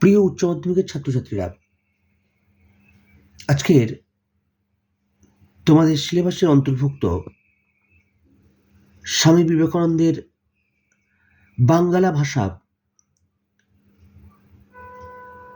প্রিয় উচ্চ মাধ্যমিকের ছাত্রছাত্রীরা, আজকের তোমাদের সিলেবাসের অন্তর্ভুক্ত স্বামী বিবেকানন্দের বাঙ্গালা ভাষা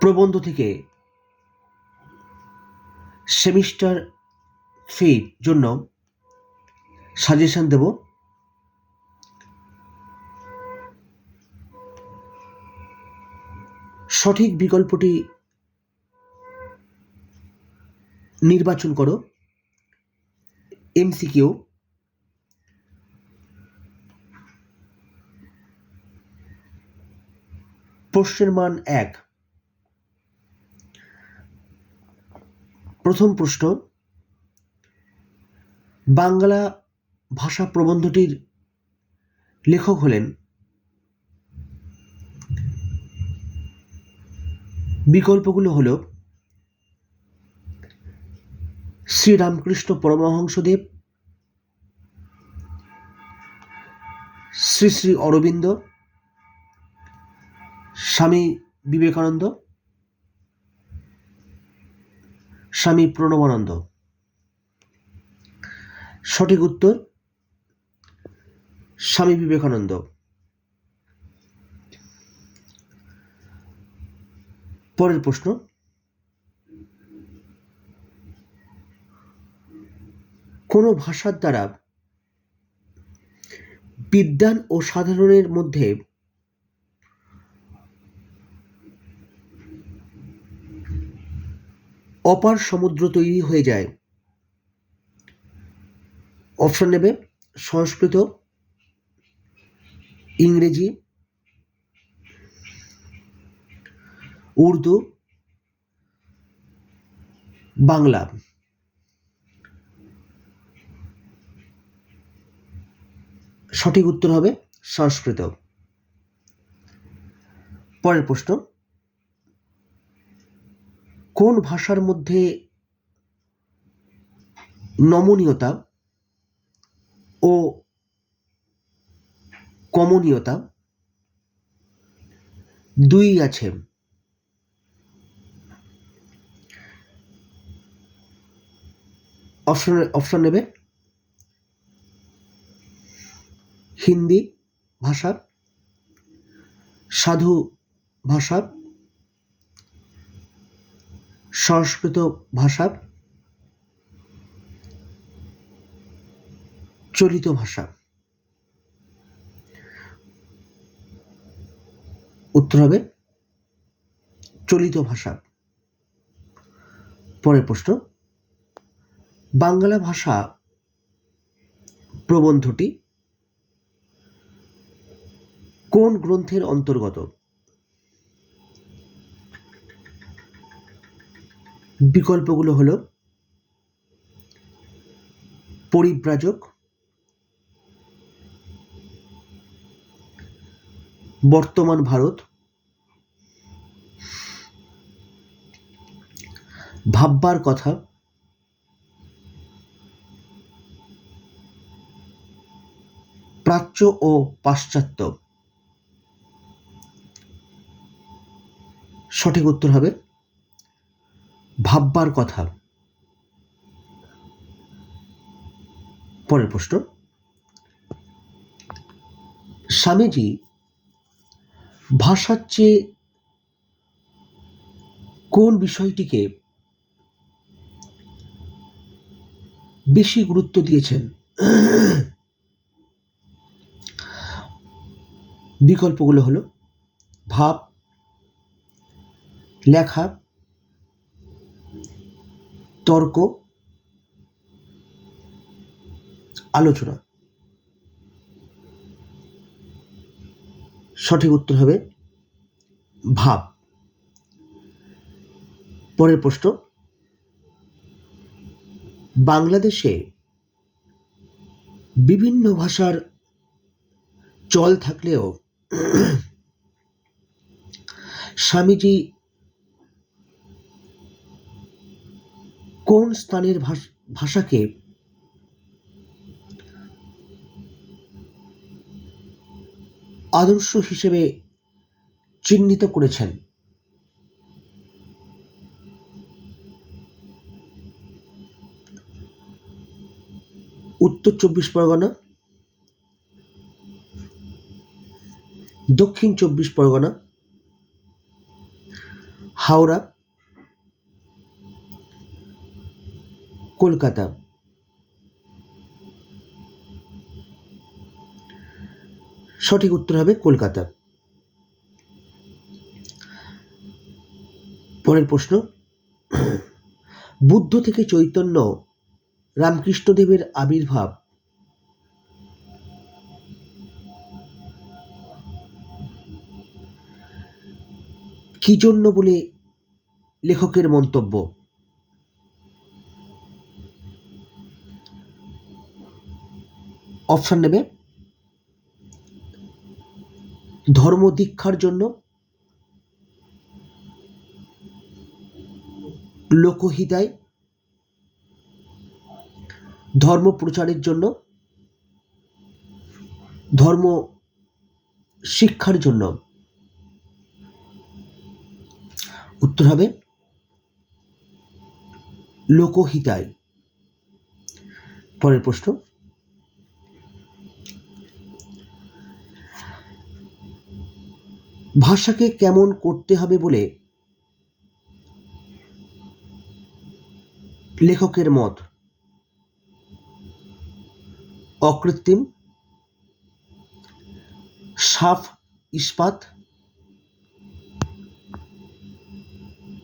প্রবন্ধ থেকে সেমিস্টার থ্রির জন্য সাজেশন দেব। সঠিক বিকল্পটি নির্বাচন করো। এমসিকিউ প্রশ্নের মান এক। প্রথম প্রশ্ন, বাংলা ভাষা প্রবন্ধটির লেখক হলেন বিকল্পগুলো হল শ্রীরামকৃষ্ণ পরমহংসদেব, শ্রী শ্রী অরবিন্দ, স্বামী বিবেকানন্দ, স্বামী প্রণবানন্দ। সঠিক উত্তর, স্বামী বিবেকানন্দ। পরের প্রশ্ন। কোনো ভাষার দ্বারা বিদ্যান ও সাধারণের মধ্যে অপার সমুদ্র তৈরি হয়ে যায়? অপশন নেবে সংস্কৃত, ইংরেজি উর্দু, বাংলা। সঠিক উত্তর হবে সংস্কৃত। পরের প্রশ্ন, কোন ভাষার মধ্যে নমনীয়তা ও কমনীয়তা দুই আছে? অপশন অপশন নেবে। হিন্দি ভাষা সাধু ভাষা সংস্কৃত ভাষা চলিত ভাষা উত্তর হবে চলিত ভাষা পরের প্রশ্ন। বাংলা ভাষা প্রবন্ধটি কোন গ্রন্থের অন্তর্গত? বিকল্পগুলো হলো পরিব্রাজক বর্তমান ভারত ভাববার কথা প্রাচ্য ও পাশ্চাত্য। সঠিক উত্তর হবে ভাববার কথা। পরের প্রশ্ন। স্বামীজি ভাষার চেয়ে কোন বিষয়টিকে বেশি গুরুত্ব দিয়েছেন? বিকল্পগুলো হলো ভাব, লেখা, তর্ক, আলোচনা। সঠিক উত্তর হবে ভাব। পরের প্রশ্ন, বাংলাদেশে বিভিন্ন ভাষার চল থাকলেও স্বামীজি কোন স্থানের ভাষাকে আদর্শ হিসেবে চিহ্নিত করেছেন? উত্তর চব্বিশ পরগনা। দক্ষিণ চব্বিশ পরগনা, হাওড়া, কলকাতা। সঠিক উত্তর হবে কলকাতা। পরের প্রশ্ন, বুদ্ধ থেকে চৈতন্য রামকৃষ্ণদেবের আবির্ভাব কি জন্য বলে লেখকের মন্তব্য? অপশান নেবে। ধর্ম দীক্ষার জন্য লোকহিতায় ধর্ম প্রচারের জন্য ধর্ম শিক্ষার জন্য উত্তর হবে লোকহিতায়। পরের প্রশ্ন। ভাষাকে কেমন করতে হবে বলে লেখকের মত? অকৃত্রিম, সাফ ইস্পাত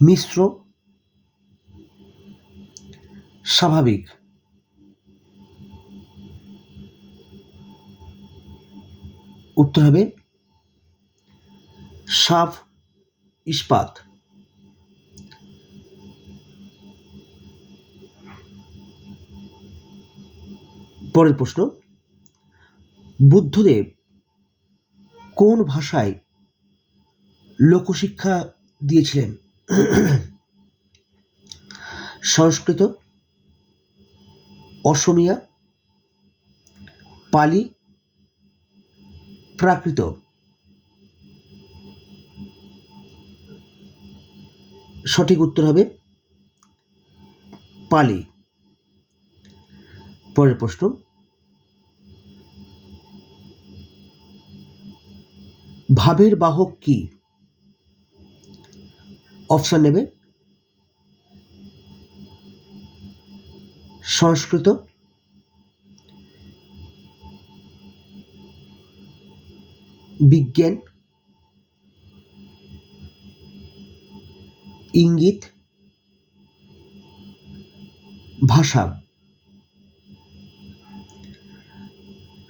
মিশ্র স্বাভাবিক। উত্তর হবে সাফ ইস্পাত। পরের প্রশ্ন বুদ্ধদেব কোন ভাষায় লোকশিক্ষা দিয়েছিলেন? সংস্কৃত অসমিয়া পালি প্রাকৃত। সঠিক উত্তর হবে পালি। পরের প্রশ্ন। ভাবের বাহক কি? অপশন নেবে। সংস্কৃত। বিজ্ঞান। ইঙ্গিত। ভাষা।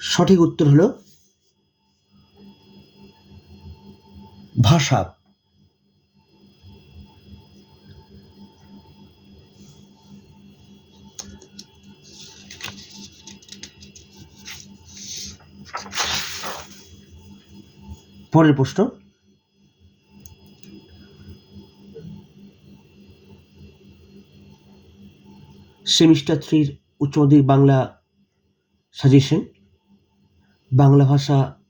সঠিক উত্তর হলো ভাষা। পরের প্রশ্ন। সেমিস্টার থ্রির উচ্চ মাধ্যমিক বাংলা সাজেশন। বাংলা ভাষা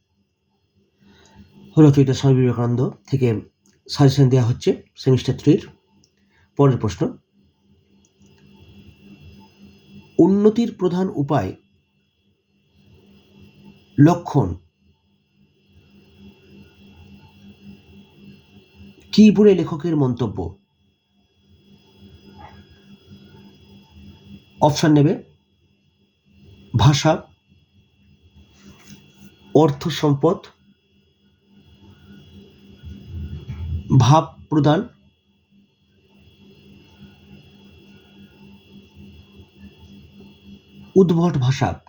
রচয়িতা স্বামী বিবেকানন্দ থেকে সাজেশন দেওয়া হচ্ছে সেমিস্টার থ্রির। পরের প্রশ্ন। উন্নতির প্রধান উপায় লক্ষণ কি বলে লেখকের মন্তব্য? অপশন নেবে। ভাষা, অর্থ সম্পদ, ভাব প্রদান, উদ্ভট ভাষা।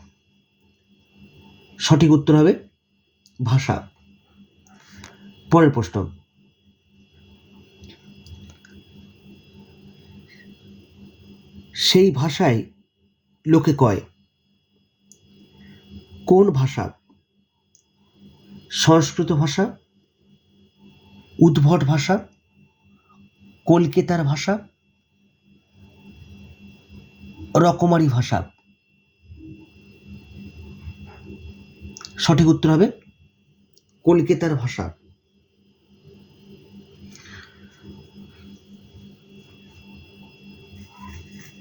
সঠিক উত্তর হবে ভাষা। পরের প্রশ্ন। সেই ভাষায় লোকে কয়। কোন ভাষা? সংস্কৃত ভাষা? উদ্ভট ভাষা? কলকাতার ভাষা? রকমারি ভাষা? সঠিক উত্তর হবে কলকাতার ভাষা।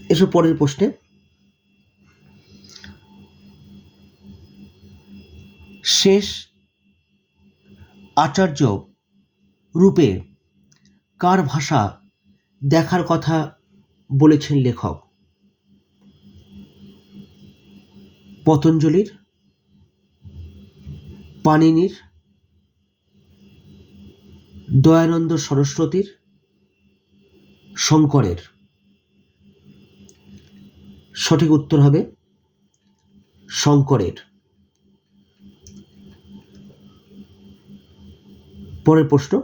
এসব পরের প্রশ্নে। শেষ আচার্য রূপে কার ভাষা দেখার কথা বলেছেন লেখক? পতঞ্জলির, পাণিনির, দয়ানন্দ সরস্বতীর, শঙ্করের। সঠিক উত্তর হবে শঙ্করের। পরের প্রশ্ন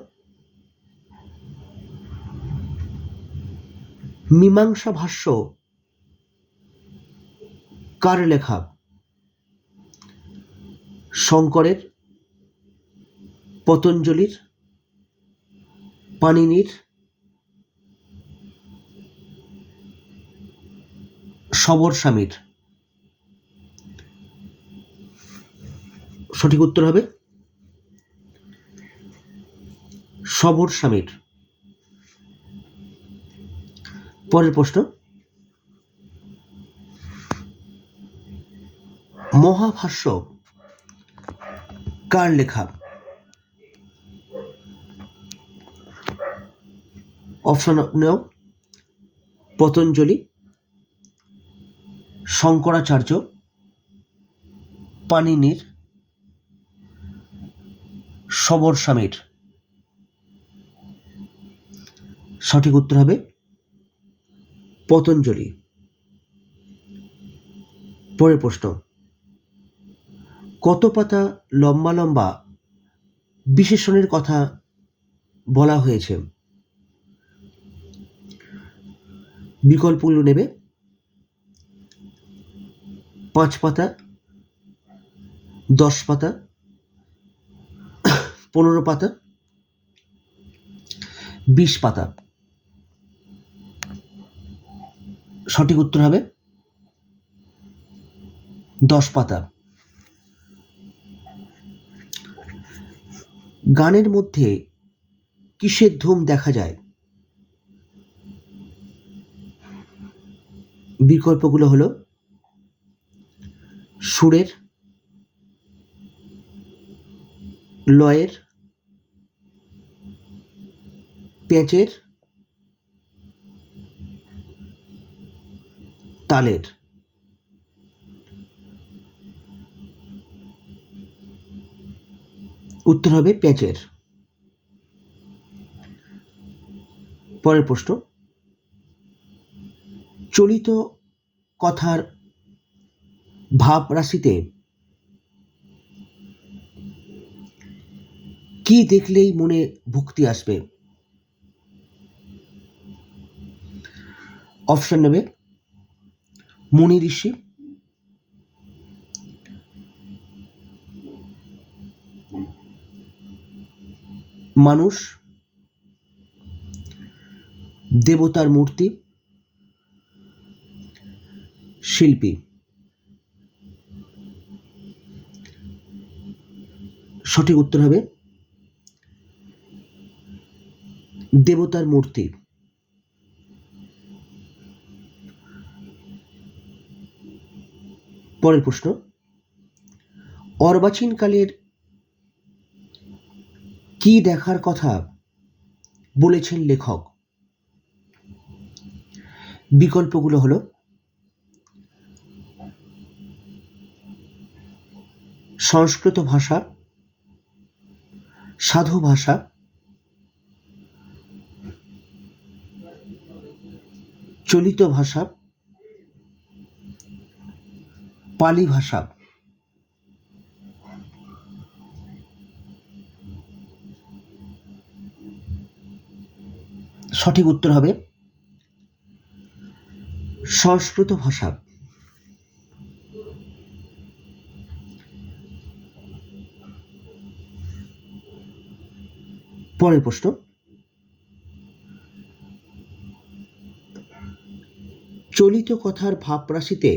মীমাংসা ভাষ্য কার লেখা? শঙ্করের পতঞ্জলির পাণিনির সবর স্বামীর। সঠিক উত্তর হবে? সবর স্বামীর। পরের প্রশ্ন। মহাভাষ্য কার লেখা? অপশন নেও। পতঞ্জলি। শঙ্করাচার্য পানিনির সবর স্বামীর সঠিক উত্তর হবে পতঞ্জলি। পরের প্রশ্ন, কত পাতা লম্বা লম্বা বিশেষণের কথা বলা হয়েছে? বিকল্পগুলো নেবে। পাঁচ পাতা, দশ পাতা, পনেরো পাতা, বিশ পাতা। সঠিক উত্তর হবে দশ পাতা। গানের মধ্যে কিসের ধুম দেখা যায়? বিকল্পগুলো হলো সুরের লয়ের পেঁচের তালের। উত্তর হবে পেঁচের। পরের প্রশ্ন চলিত কথার ভাব রাশিতে কি দেখলেই মনে ভক্তি আসবে? অপশন নেবে, মুনি ঋষি, মানুষ, দেবতার মূর্তি, শিল্পী। সঠিক উত্তর হবে দেবতার মূর্তি। পরের প্রশ্ন, অর্বাচীনকালের কি দেখার কথা বলেছেন লেখক? বিকল্পগুলো হলো, সংস্কৃত ভাষা সাধু ভাষা। চলিত ভাষা। পালি ভাষা। সঠিক উত্তর হবে সংস্কৃত ভাষা। পরের প্রশ্ন। চলিত কথার ভাবরাশিতে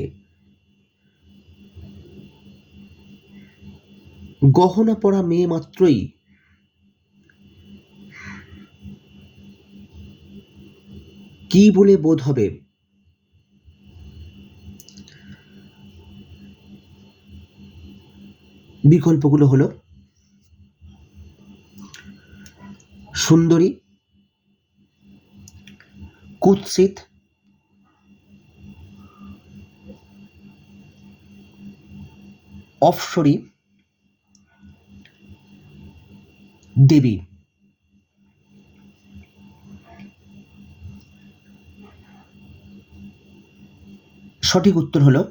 গহনা পরা মেয়ে মাত্রই কি বলে বোধ হবে? বিকল্পগুলো হলো সুন্দরী কুৎসিত অফসরি দেবী। সঠিক উত্তর হলো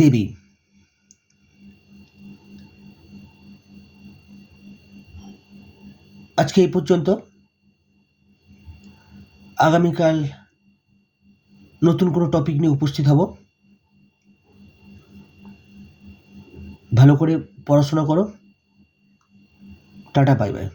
দেবী। আজকে এই পর্যন্ত। আগামীকাল নতুন কোনো টপিক নিয়ে উপস্থিত হব। ভালো করে পড়াশোনা করো। Tata bye bye